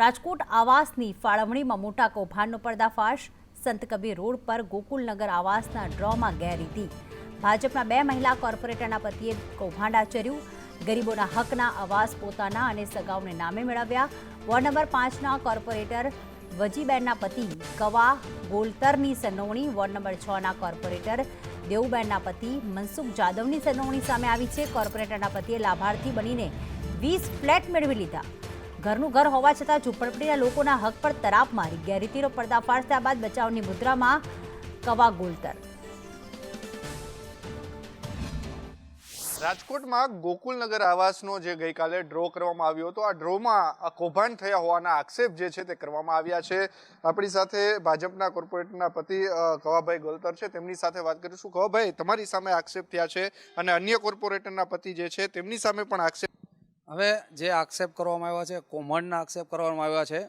રાજકોટ આવાસની ફાળવણીમાં મોટા કૌભાંડનો પર્દાફાશ. સંત કબીર રોડ પર ગોકુલનગર આવાસના ડ્રોમાં ગેરરીતિ. ભાજપના બે મહિલા કોર્પોરેટરના પતિએ કૌભાંડ આચર્યું. ગરીબોના હકના આવાસ પોતાના અને સગાઓને નામે મેળવ્યા. વોર્ડ નંબર પાંચના કોર્પોરેટર વજીબેનના પતિ કવા ગોલતરની સંડોવણી વોર્ડ નંબર છના કોર્પોરેટર દેવુબેનના પતિ મનસુખ જાદવની સંડોવણી સામે આવી છે. કોર્પોરેટરના પતિએ લાભાર્થી બનીને વીસ ફ્લેટ મેળવી લીધા. ઘરનું ઘર હોવા છતાં ઝૂંપડપટ્ટીના લોકોના હક પર તરાપ મારી. ગેરરીતિનો પર્દાફાશ થયા બાદ બચાવની મુદ્રામાં કવા ગોલતર. રાજકોટમાં ગોકુલનગર આવાસનો જે ગઈકાલે ડ્રો કરવામાં આવ્યો હતો, આ ડ્રોમાં કૌભાંડ થયા હોવાના આક્ષેપ જે છે તે કરવામાં આવ્યા છે. આપણી સાથે ભાજપના કોર્પોરેટરના પતિ કવાભાઈ ગોલતર છે. તેમની સાથે વાત કરીશું. કવાભાઈ, તમારી સામે આક્ષેપ થયા છે અને અન્ય કોર્પોરેટરના પતિ જે છે તેમની સામે પણ આક્ષેપ હવે જે આક્ષેપ કરવામાં આવ્યા છે કૌભાંડના આક્ષેપ કરવામાં આવ્યા છે,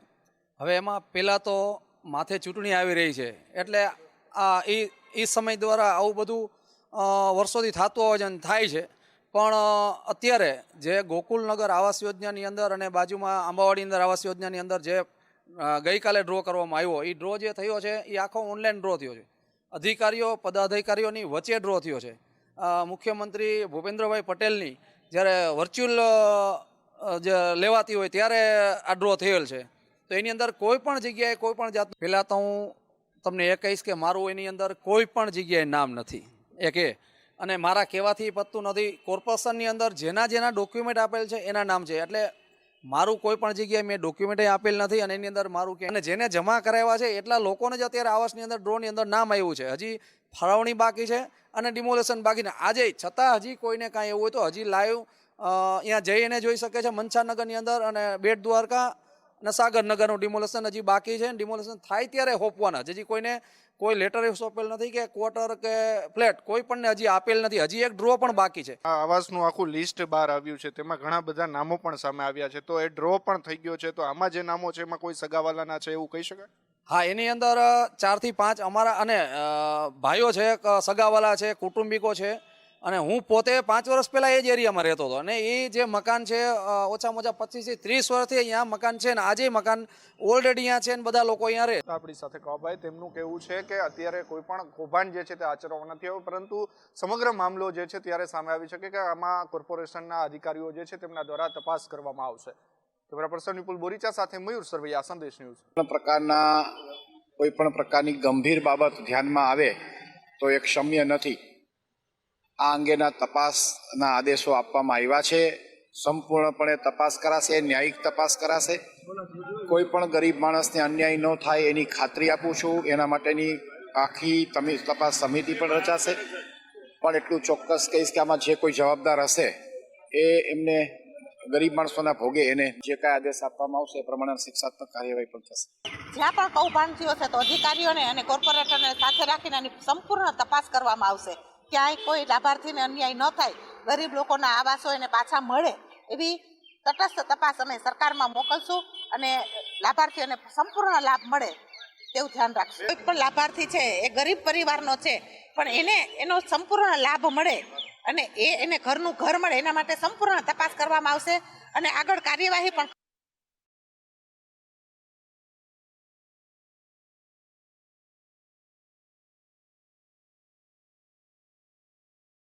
હવે એમાં પહેલાં તો માથે ચૂંટણી આવી રહી છે. એટલે આ એ એ સમય દ્વારા આવું બધું વર્ષોથી થતું આયોજન થાય છે. પણ અત્યારે જે ગોકુલનગર આવાસ યોજનાની અંદર અને બાજુમાં આંબાવાડી અંદર આવાસ યોજનાની અંદર જે ગઈકાલે ડ્રો કરવામાં આવ્યો એ ડ્રો જે થયો છે એ આખો ઓનલાઈન ડ્રો થયો છે. અધિકારીઓ, પદાધિકારીઓની વચ્ચે ડ્રો થયો છે. મુખ્યમંત્રી ભૂપેન્દ્રભાઈ પટેલની જ્યારે વર્ચ્યુઅલ જે લેવાતી હોય ત્યારે આ ડ્રો થયેલ છે. તો એની અંદર કોઈ પણ જગ્યાએ કોઈ પણ જાત પહેલાં તો હું તમને એ કહીશ કે મારું એની અંદર કોઈ પણ જગ્યાએ નામ નથી. એ એ. અને મારા કહેવાથી પતતું નથી. કોર્પોરેશનની અંદર જેના જેના ડોક્યુમેન્ટ આપેલ છે એના નામ છે. એટલે મારું કોઈ પણ જગ્યાએ મેં ડોક્યુમેન્ટ આપેલ નથી અને એની અંદર મારું કે અને જેને જમા કરાવ્યા છે એટલા લોકોને જ અત્યારે આવાસની અંદર ડ્રોની અંદર નામ આવ્યું છે. હજી ફાળવણી બાકી છે અને ડિમોલેશન બાકી છે. આજે છતાં હજી કોઈને કાંઈ એવું હોય તો હજી લાઈવ અહીંયા જઈને જોઈ શકે છે. મનસાનગરની અંદર અને બેટ દ્વારકા અને સાગરનગરનું ડિમોલેશન હજી બાકી છે. ડિમોલેશન થાય ત્યારે હોપવાના. હજી કોઈને કોઈ લેટર સોંપેલ નથી કે ક્વાર્ટર કે ફ્લેટ કોઈ પણ હજી આપેલ નથી. હજી એક ડ્રો પણ બાકી છે. આ આવાસનું આખું લિસ્ટ બહાર આવ્યું છે. તેમાં ઘણા બધા નામો પણ સામે આવ્યા છે. તો એ ડ્રો પણ થઈ ગયો છે. તો આમાં જે નામો છે એમાં કોઈ સગાવાલાના છે એવું કહી શકાય? હા એની અંદર ચારથી પાંચ અમારા અને ભાઈઓ છે સગાવાલા છે કુટુંબિકો છે. અને હું પોતે પાંચ વર્ષ પહેલા એ જ એરિયામાં રહેતો હતો. અને એ જે મકાન છે ઓછામાં ઓછા પચીસથી ત્રીસ વર્ષથી અહીંયા મકાન છે ને આજે મકાન ઓલરેડી અહીંયા છે ને બધા લોકો અહીંયા રહે. આપણી સાથે કવાભાઈ તેમનું કહેવું છે કે અત્યારે કોઈ પણ કૌભાંડ જે છે તે આચરવામાં નથી આવ્યું પરંતુ સમગ્ર મામલો જે છે ત્યારે સામે આવી શકે કે આમાં કોર્પોરેશનના અધિકારીઓ જે છે તેમના દ્વારા તપાસ કરવામાં આવશે. કેમેરા પર્સન વિપુલ બોરીચા સાથે મયુર સરવૈયા સંદેશ ન્યૂઝ. પ્રકારના કોઈ પણ પ્રકારની ગંભીર બાબત ધ્યાનમાં આવે તો એ ક્ષમ્ય નથી. આ અંગેના તપાસના આદેશો આપવામાં આવ્યા છે. સંપૂર્ણપણે તપાસ કરાશે, ન્યાયિક તપાસ કરાશે. કોઈ પણ ગરીબ માણસને અન્યાય ન થાય એની ખાતરી આપું છું. એના માટેની આખી તપાસ સમિતિ પણ રચાશે. પણ એટલું ચોક્કસ કહીશ કે આમાં જે કોઈ જવાબદાર હશે એ એમને ગરીબ માણસોના ભોગે એને જે કાંઈ આદેશ આપવામાં આવશે એ પ્રમાણે શિક્ષાત્મક કાર્યવાહી પણ થશે. જ્યાં પણ કૌભાંડ થયો છે તો અધિકારીઓને અને કોર્પોરેટરને સાથે રાખીને સંપૂર્ણ તપાસ કરવામાં આવશે. ક્યાંય કોઈ લાભાર્થીને અન્યાય ન થાય, ગરીબ લોકોના આવાસો એને પાછા મળે એવી તટસ્થ તપાસ અમે સરકારમાં મોકલશું અને લાભાર્થીઓને સંપૂર્ણ લાભ મળે તેવું ધ્યાન રાખશું. કોઈ પણ લાભાર્થી છે, એ ગરીબ પરિવારનો છે, પણ એને એનો સંપૂર્ણ લાભ મળે અને એ એને ઘરનું ઘર મળે, એના માટે સંપૂર્ણ તપાસ કરવામાં આવશે અને આગળ કાર્યવાહી પણ